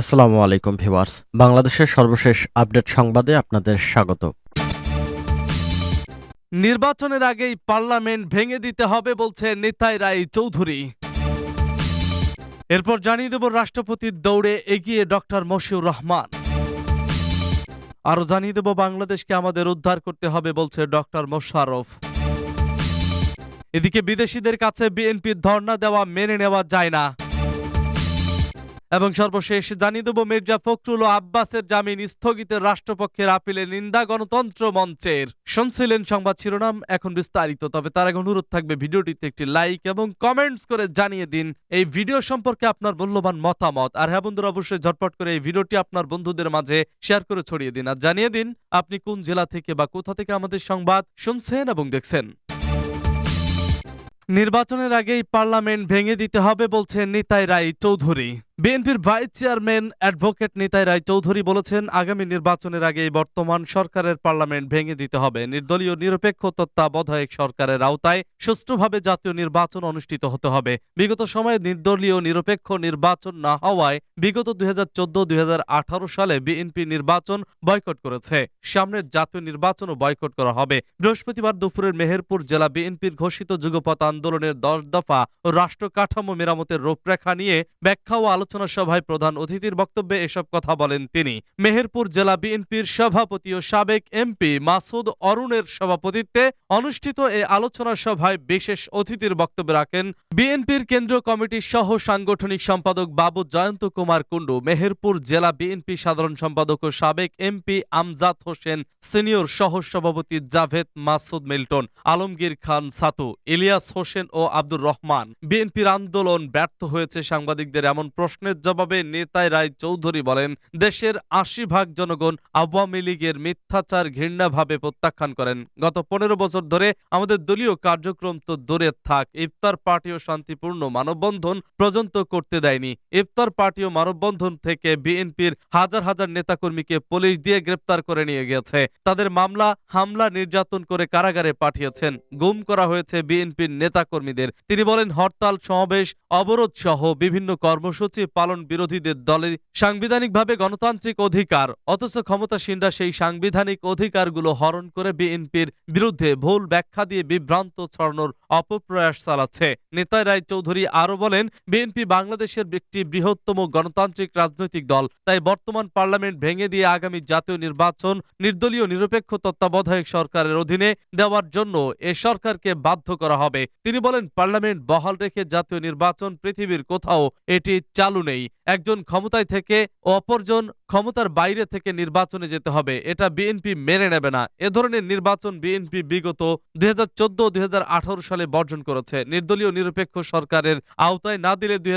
আসসালামু আলাইকুম ভিউয়ার্স। বাংলাদেশের সর্বশেষ আপডেট সংবাদে আপনাদের স্বাগত। নির্বাচনের আগেই পার্লামেন্ট ভেঙে দিতে হবে বলছে নেতাই রায় চৌধুরী। এরপর জানিয়ে দেব রাষ্ট্রপতির দৌড়ে এগিয়ে ডক্টর মশিউর রহমান। আরও জানিয়ে দেব বাংলাদেশকে আমাদের উদ্ধার করতে হবে বলছে ডক্টর মোশারফ এদিকে বিদেশিদের কাছে বিএনপির ধর্ণা দেওয়া মেনে নেওয়া যায় না। এবং সর্বশেষ জানিয়ে দেব, মির্জা ফখরুল ও আব্বাসের জামিন স্থগিতের রাষ্ট্রপক্ষের আপিলে নিন্দা গণতন্ত্র মঞ্চের। শুনছিলেন সংবাদ শিরোনাম, এখন বিস্তারিত। তবে তার আগে অনুরোধ থাকবে, ভিডিওটিতে একটি লাইক এবং কমেন্টস করে জানিয়ে দিন এই ভিডিও সম্পর্কে আপনার মূল্যবান মতামত। আর হ্যাঁ বন্ধুরা, অবশ্যই ঝটপট করে এই ভিডিওটি আপনার বন্ধুদের মাঝে শেয়ার করে ছড়িয়ে দিন। আর জানিয়ে দিন, আপনি কোন জেলা থেকে বা কোথা থেকে আমাদের সংবাদ শুনছেন এবং দেখছেন। নির্বাচনের আগেই পার্লামেন্ট ভেঙে দিতে হবে বলছেন নিতাই রায় চৌধুরী। বিএনপির vice chairman advocate Nitai Roy Chowdhury বলেছেন, আগামী নির্বাচনের আগেই বর্তমান সরকারের পার্লামেন্ট ভেঙে দিতে হবে। নির্দলীয় নিরপেক্ষ তত্ত্বাবধায়ক সরকারের আওতায় সুষ্ঠুভাবে জাতীয় নির্বাচন অনুষ্ঠিত হতে হবে। বিগত সময়ে নির্দলীয় নিরপেক্ষ নির্বাচন না হওয়ায় বিগত দুই হাজার চোদ্দ সালে বিএনপি নির্বাচন বয়কট করেছে। সামনের জাতীয় নির্বাচনও বয়কট করা হবে। বৃহস্পতিবার দুপুরের মেহেরপুর জেলা বিএনপির ঘোষিত যুগপথ আন্দোলনের দশ দফা রাষ্ট্র কাঠামো মেরামতের রূপরেখা নিয়ে ব্যাখ্যা ও আলোচনা সভায় প্রধান অতিথির বক্তব্যে এসব কথা বলেন তিনি। মেহেরপুর জেলা বিএনপির সভাপতি ও সাবেক এমপি মাসুদ অরুণের সভাপতিত্বে অনুষ্ঠিত এ আলোচনা সভায় বিশেষ অতিথির বক্তব্য রাখেন বিএনপির কেন্দ্রীয় কমিটির সহ সাংগঠনিক সম্পাদক বাবু জয়ন্ত কুমার কুণ্ডু, মেহেরপুর জেলা বিএনপি সাধারণ সম্পাদক ও সাবেক এমপি আমজাদ হোসেন, সিনিয়র সহ সভাপতি জাভেদ মাসুদ মিল্টন, আলমগীর খান সাতু, ইলিয়াস হোসেন ও আব্দুর রহমান। বিএনপির আন্দোলন ব্যর্থ হয়েছে সাংবাদিকদের এমন প্রশ্নের জবাবে নেতাই রায় চৌধুরী বলেন, দেশের আশি ভাগ জনগণ আওয়ামী লীগের মিথ্যাচার ঘৃণাভাবে প্রত্যাখ্যান করেন। গত পনেরো বছর ধরে আমাদের দলীয় কার্যক্রম তো দূরে থাক, ইফতার পার্টি ও শান্তিপূর্ণ মানববন্ধন পর্যন্ত করতে দেয়নি। ইফতার পার্টি ও মানববন্ধন থেকে বিএনপির হাজার হাজার নেতাকর্মীকে পুলিশ দিয়ে গ্রেপ্তার করে নিয়ে গেছে। তাদের মামলা, হামলা নির্যাতন করে কারাগারে পাঠিয়েছেন। গুম করা হয়েছে বিএনপির নেতাকর্মীদের। তিনি বলেন, হরতাল সমাবেশ, অবরোধ সহ বিভিন্ন কর্মসূচি পালন বিরোধীদের দলে সাংবিধানিকভাবে গণতান্ত্রিক অধিকার। অথচ ক্ষমতাসীনরা সেই সাংবিধানিক অধিকারগুলো হরণ করে বিএনপির বিরুদ্ধে ভুল ব্যাখ্যা দিয়ে বিভ্রান্ত ছড়ানোর অপপ্রয়াস চালাচ্ছে। নেতাই রায় চৌধুরী আরও বলেন, বিএনপি বাংলাদেশের একটি বৃহত্তম গণতান্ত্রিক রাজনৈতিক দল। তাই বর্তমান পার্লামেন্ট ভেঙে দিয়ে আগামী জাতীয় নির্বাচন নির্দলীয় নিরপেক্ষ তত্ত্বাবধায়ক সরকারের অধীনে দেওয়ার জন্য এ সরকারকে বাধ্য করা হবে। তিনি বলেন, পার্লামেন্ট বহাল রেখে জাতীয় নির্বাচন পৃথিবীর কোথাও এটি চালু নেই। একজন ক্ষমতায় থেকে অপরজন ক্ষমতার বাইরে থেকে নির্বাচনে যেতে হবে। এটা বিএনপি মেনে নেবে না। এ ধরনের নির্বাচন বিএনপি বিগত দুই হাজার চোদ্দ সালে বর্জন করেছে। নির্দলীয় নিরপেক্ষ সরকারের আওতায় না দিলে দুই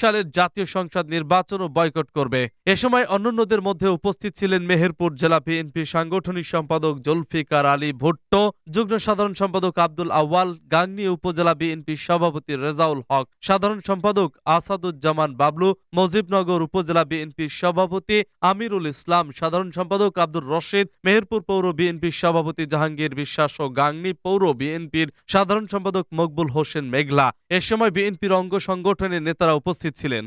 সালের জাতীয় সংসদ নির্বাচনও বয়কট করবে। এ সময় অন্যান্যদের মধ্যে উপস্থিত ছিলেন মেহেরপুর জেলা বিএনপি সাংগঠনিক সম্পাদক জুলফিকার আলী ভুট্টো, যুগ্ম সাধারণ সম্পাদক আব্দুল আওয়াল গাংনী, উপজেলা বিএনপি সভাপতি রেজাউল হক, সাধারণ সম্পাদক আসাদুজ্জামান বাবলু, মজিবনগর উপজেলা বিএনপির সভাপতি আমিরুল ইসলাম, সাধারণ সম্পাদক আব্দুর রশিদ, মেহেরপুর পৌর বিএনপির সভাপতি জাহাঙ্গীর বিশ্বাস ও গাংনি পৌর বিএনপির সাধারণ সম্পাদক মকবুল হোসেন মেঘলা। এ সময় বিএনপির অঙ্গ সংগঠনের নেতারা উপস্থিত ছিলেন।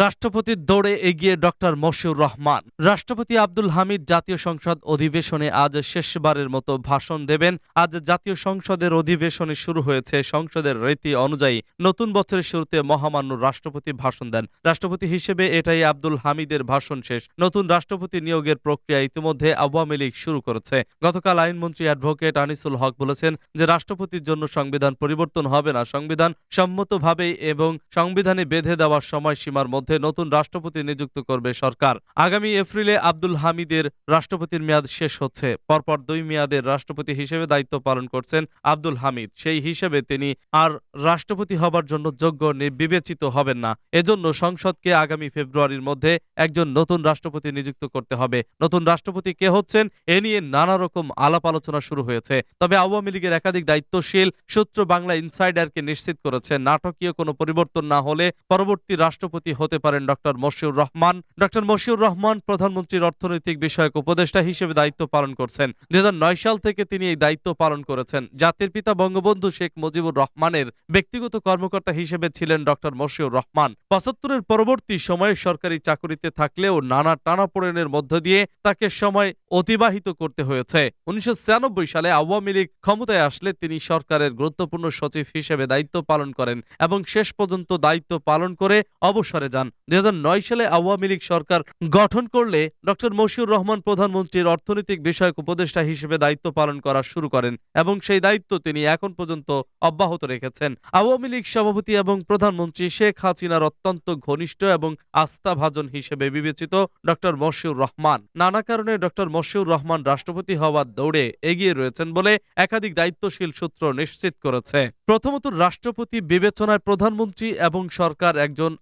রাষ্ট্রপতির দৌড়ে এগিয়ে ডক্টর মশিউর রহমান। রাষ্ট্রপতি আব্দুল হামিদ জাতীয় সংসদ অধিবেশনে আজ শেষবারের মতো ভাষণ দেবেন। আজ জাতীয় সংসদের অধিবেশনে শুরু হয়েছে সংসদের রীতি অনুযায়ী নতুন বছরের শুরুতে মহামান্য রাষ্ট্রপতি ভাষণ দেন। রাষ্ট্রপতি হিসেবে এটাই আব্দুল হামিদের ভাষণ শেষ। নতুন রাষ্ট্রপতি নিয়োগের প্রক্রিয়া ইতিমধ্যে আওয়ামী লীগ শুরু করেছে। গতকাল আইনমন্ত্রী অ্যাডভোকেট আনিসুল হক বলেছেন যে, রাষ্ট্রপতির জন্য সংবিধান পরিবর্তন হবে না। সংবিধান সম্মতভাবেই এবং সংবিধানে বেঁধে দেওয়ার সময়সীমার মধ্যে নতুন রাষ্ট্রপতি নিযুক্ত করবে সরকার। আগামী এপ্রিলে আব্দুল হামিদের রাষ্ট্রপতির মেয়াদ শেষ হচ্ছে। পরপর দুই মেয়াদের রাষ্ট্রপতি হিসেবে দায়িত্ব পালন করছেন আব্দুল হামিদ। সেই হিসেবে তিনি আর রাষ্ট্রপতি হবার জন্য যোগ্য বিবেচিত হবেন না। এজন্য সংসদকে আগামী ফেব্রুয়ারির মধ্যে একজন নতুন রাষ্ট্রপতি নিযুক্ত করতে হবে। নতুন রাষ্ট্রপতি কে হচ্ছেন এ নিয়ে নানা রকম আলাপ আলোচনা শুরু হয়েছে। তবে আওয়ামী লীগের একাধিক দায়িত্বশীল সূত্র বাংলা ইনসাইডারকে নিশ্চিত করেছে, নাটকীয় কোনো পরিবর্তন না হলে পরবর্তী রাষ্ট্রপতি হতে হতে পারেন ডক্টর মশিউর রহমান। ডক্টর মশিউর রহমান প্রধানমন্ত্রীর অর্থনৈতিক বিষয়ক উপদেষ্টা হিসেবে দায়িত্ব পালন করছেন। দু হাজার নয় সাল থেকে তিনি এই দায়িত্ব পালন করেছেন। জাতির পিতা বঙ্গবন্ধু শেখ মুজিবুর রহমানের ব্যক্তিগত কর্মকর্তা হিসেবে ছিলেন ডক্টর মশিউর রহমান। পঁচাত্তরের পরবর্তী সময়ে সরকারি চাকুরিতে থাকলেও নানা টানাপোড়েনের মধ্য দিয়ে তাকে সময় অতিবাহিত করতে হয়েছে। উনিশশো ছিয়ানব্বই সালে আওয়ামী লীগ ক্ষমতায় আসলে তিনি সরকারের গুরুত্বপূর্ণ সচিব হিসেবে দায়িত্ব পালন করেন এবং শেষ পর্যন্ত দায়িত্ব পালন করে অবসরে যান। দুই হাজার নয় সালে আওয়ামী লীগ সরকার গঠন করলে ডক্টর মশিউর রহমান প্রধানমন্ত্রীর অর্থনৈতিক বিষয়ক উপদেষ্টা হিসেবে দায়িত্ব পালন করা শুরু করেন এবং সেই দায়িত্ব তিনি এখন পর্যন্ত অব্যাহত রেখেছেন। আওয়ামী লীগ সভাপতি এবং প্রধানমন্ত্রী শেখ হাসিনার অত্যন্ত ঘনিষ্ঠ এবং আস্থাভাজন হিসেবে বিবেচিত ডক্টর মশিউর রহমান। নানা কারণে ডক্টর মশিউর রহমান রাষ্ট্রপতি হওয়ার দৌড়ে এগিয়ে রয়েছেন বলে একাধিক দায়িত্বশীল সূত্র নিশ্চিত করেছে। প্রথমত রাষ্ট্রপতি বিবেচনায় প্রধানমন্ত্রী এবং সরকার একজন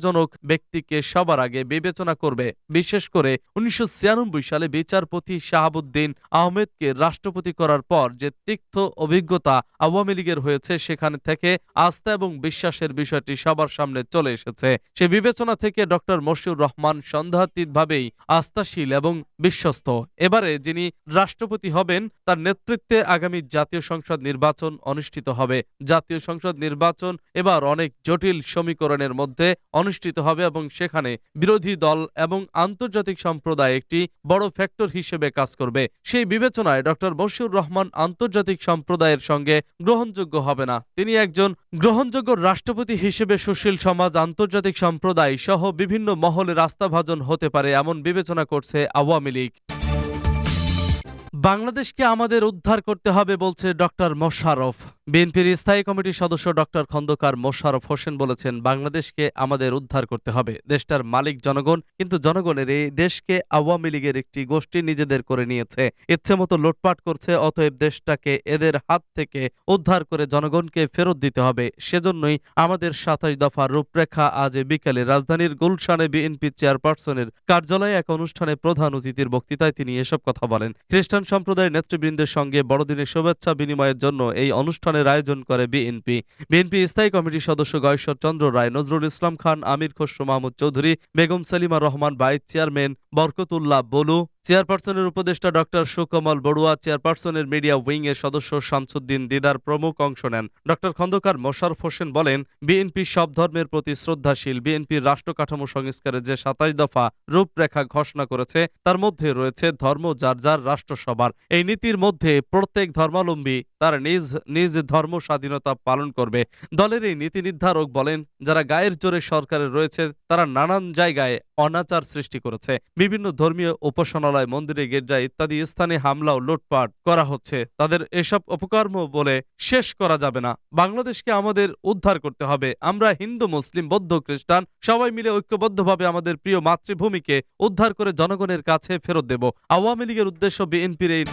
আস্থাজনক ব্যক্তিকে সবার আগে বিবেচনা করবে। বিশেষ করে উনিশশো সালে বিচারপতি শাহাবুদ্দিন আহমেদকে রাষ্ট্রপতি করার পর যে তিক্ত অভিজ্ঞতা আওয়ামী লীগের হয়েছে, সেখান থেকে আস্থা এবং বিশ্বাসের বিষয়টি সবার সামনে চলে এসেছে। সে বিবেচনা থেকে ডক্টর মশিউর রহমান সন্দেহাতীতভাবেই আস্থাশীল এবং বিশ্বস্ত। এবারে যিনি রাষ্ট্রপতি হবেন, তার নেতৃত্বে আগামী জাতীয় সংসদ নির্বাচন অনুষ্ঠিত হবে। জাতীয় সংসদ নির্বাচন এবার অনেক জটিল সমীকরণের মধ্যে অনুষ্ঠিত হবে এবং সেখানে বিরোধী দল এবং আন্তর্জাতিক সম্প্রদায় একটি বড় ফ্যাক্টর হিসেবে কাজ করবে। সেই বিবেচনায় ডক্টর মশিউর রহমান আন্তর্জাতিক সম্প্রদায়ের সঙ্গে গ্রহণযোগ্য হবে না। তিনি একজন গ্রহণযোগ্য রাষ্ট্রপতি হিসেবে সুশীল সমাজ, আন্তর্জাতিক সম্প্রদায় সহ বিভিন্ন মহলে রাস্তাভাজন হতে পারে এমন বিবেচনা করছে আওয়ামী লীগ। বাংলাদেশকে আমাদের উদ্ধার করতে হবে বলছে ডক্টর মোশারফ বিএনপির স্থায়ী কমিটির সদস্য ডক্টর খন্দকার মোশারফ হোসেন বলেছেন, বাংলাদেশকে আমাদের উদ্ধার করতে হবে। দেশটার মালিক জনগণ, কিন্তু জনগণের এই দেশকে আওয়ামী লীগের একটি গোষ্ঠী নিজেদের করে নিয়েছে। ইচ্ছে মতো লুটপাট করছে, অতএব দেশটাকে এদের হাত থেকে উদ্ধার করে জনগণকে ফেরত দিতে হবে। সেজন্যই আমাদের সাতাশ দফা রূপরেখা আজ বিকেলে রাজধানীর গুলশানে বিএনপি চেয়ারপারসনের কার্যালয়ে এক অনুষ্ঠানে প্রধান অতিথির বক্তৃতায় তিনি এসব কথা বলেন। খ্রিস্টান সম্প্রদায়ের নেতৃবৃন্দের সঙ্গে বড়দিনের শুভেচ্ছা বিনিময়ের জন্য এই অনুষ্ঠানের আয়োজন করে বিএনপি। বিএনপি স্থায়ী কমিটির সদস্য গয়েশ্বর চন্দ্র রায়, নজরুল ইসলাম খান, আমির খসরু মাহমুদ চৌধুরী, বেগম সালিমা রহমান ভাইস চেয়ারম্যান বরকতুল্লাহ বলু চেয়ারপারসনের উপদেষ্টা ডক্টর সুকমল বড়ুয়া, চেয়ারপারসনের মিডিয়া উইং এর সদস্য শামসুদ্দিন দিদার প্রমুখ অংশ নেন। ডক্টর খন্দকার মোশারফ হোসেন বলেন, বিএনপি সব ধর্মের প্রতি শ্রদ্ধাশীল। বিএনপির রাষ্ট্র কাঠামো সংস্কারের যে সাতাশ দফা রূপরেখা ঘোষণা করেছে, তার মধ্যে রয়েছে ধর্ম, যার যার রাষ্ট্রসভার। এই নীতির মধ্যে প্রত্যেক ধর্মাবলম্বী তার নিজ নিজ ধর্ম স্বাধীনতা পালন করবে। দলের এই নীতি নির্ধারক বলেন, যারা গায়ের জোরে সরকারে রয়েছে, তারা নানান জায়গায় অনাচার সৃষ্টি করেছে। বিভিন্ন ধর্মীয় উপাসনালয় মন্দিরে গির্জা ইত্যাদি স্থানে হামলা ও লুটপাট করা হচ্ছে। তাদের এসব অপকর্ম বলে শেষ করা যাবে না। বাংলাদেশকে আমাদের উদ্ধার করতে হবে। আমরা হিন্দু, মুসলিম, বৌদ্ধ, খ্রিস্টান, সবাই মিলে ঐক্যবদ্ধভাবে আমাদের প্রিয় মাতৃভূমিকে উদ্ধার করে জনগণের কাছে ফেরত দেব। আওয়ামী লীগের উদ্দেশ্য বিএনপির এই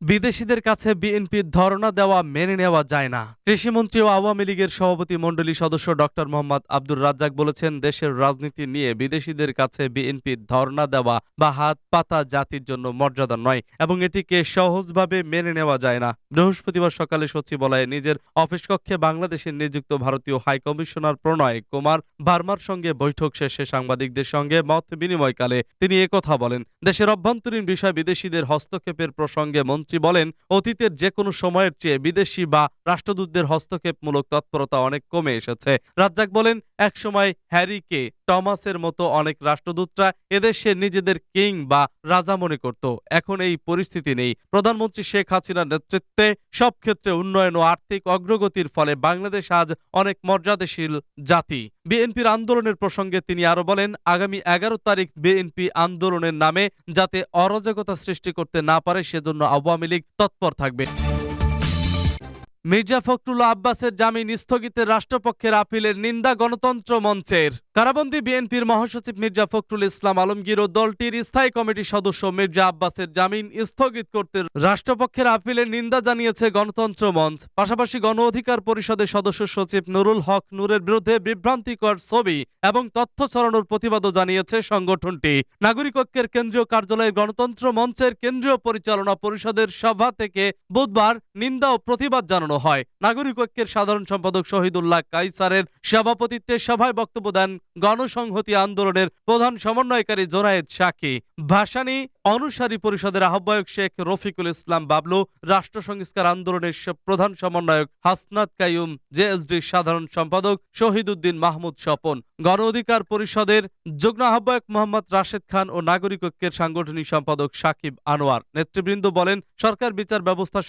বিদেশিদের কাছে বিএনপির ধরনা দেওয়া মেনে নেওয়া যায় না। কৃষিমন্ত্রী ও আওয়ামী লীগের সভাপতি মণ্ডলী সদস্য ডক্টর মোহাম্মদ আব্দুর রাজ্জাক বলেছেন, দেশের রাজনীতি নিয়ে বিদেশিদের কাছে বিএনপির ধরনা দেওয়া বা হাত পাতা জাতির জন্য মর্যাদা নয় এবং এটিকে সহজভাবে মেনে নেওয়া যায় না। বৃহস্পতিবার সকালে সচিবালয়ে নিজের অফিস কক্ষে বাংলাদেশের নিযুক্ত ভারতীয় হাই কমিশনার প্রণয় কুমার বার্মার সঙ্গে বৈঠক শেষে সাংবাদিকদের সঙ্গে মত বিনিময়কালে তিনি একথা বলেন, দেশের অভ্যন্তরীণ বিষয় বিদেশিদের হস্তক্ষেপের প্রসঙ্গে মন্ত্রী বলেন, অতীতের যে কোনো সময়ের চেয়ে বিদেশি বা রাষ্ট্রদূতদের হস্তক্ষেপমূলক তৎপরতা অনেক কমে এসেছে। রাজ্জাক বলেন এক একসময় হ্যারিকে টমাসের মতো অনেক রাষ্ট্রদূতরা এদেশে নিজেদের কিং বা রাজা মনে করত। এখন এই পরিস্থিতি নেই। প্রধানমন্ত্রী শেখ হাসিনার নেতৃত্বে সব ক্ষেত্রে উন্নয়ন ও আর্থিক অগ্রগতির ফলে বাংলাদেশ আজ অনেক মর্যাদাশীল জাতি। বিএনপির আন্দোলনের প্রসঙ্গে তিনি আরও বলেন, আগামী এগারো তারিখ বিএনপি আন্দোলনের নামে যাতে অরাজকতা সৃষ্টি করতে না পারে, সেজন্য আওয়ামী লীগ তৎপর থাকবে। মির্জা ফখরুল আব্বাসের জামিন স্থগিতের রাষ্ট্রপক্ষের আপিলের নিন্দা গণতন্ত্র মঞ্চের। কারাবন্দী বিএনপির মহাসচিব মির্জা ফখরুল ইসলাম আলমগীর ও দলটির স্থায়ী কমিটির সদস্য মির্জা আব্বাসের জামিন স্থগিত করতে রাষ্ট্রপক্ষের আপিলের নিন্দা জানিয়েছে গণতন্ত্র মঞ্চ। পাশাপাশি গণ অধিকার পরিষদের সদস্য সচিব নুরুল হক নূরের বিরুদ্ধে বিভ্রান্তিকর ছবি এবং তথ্য ছড়ানোর প্রতিবাদও জানিয়েছে সংগঠনটি। নাগরিক ঐক্যের কেন্দ্রীয় কার্যালয়ে গণতন্ত্র মঞ্চের কেন্দ্রীয় পরিচালনা পরিষদের সভা থেকে বুধবার নিন্দা ও প্রতিবাদ জানানো হয়। নাগরিক ঐক্যের সাধারণ সম্পাদক শহীদুল্লাহ কাইসারের সভাপতিত্বে সভায় বক্তব্য দেন গণসংহতি আন্দোলনের প্রধান সমন্বয়কারী জোনায়েদ সাকি ভাসানী অনুসারী পরিষদের আহ্বায়ক শেখ রফিকুল ইসলাম বাবলু রাষ্ট্র সংস্কার আন্দোলনের প্রধান সমন্বয়ক হাসনাত কাইয়ুম, জেএসডির সাধারণ সম্পাদক শহীদ উদ্দিন মাহমুদ স্বপন। গণ অধিকার পরিষদের যুগ্ম আহ্বায়ক মোহাম্মদ রাশেদ খান ও নাগরিক ঐক্যের সাংগঠনিক সম্পাদক সাকিব আনোয়ার। নেতৃবৃন্দ বলেন, সরকার বিচার ব্যবস্থা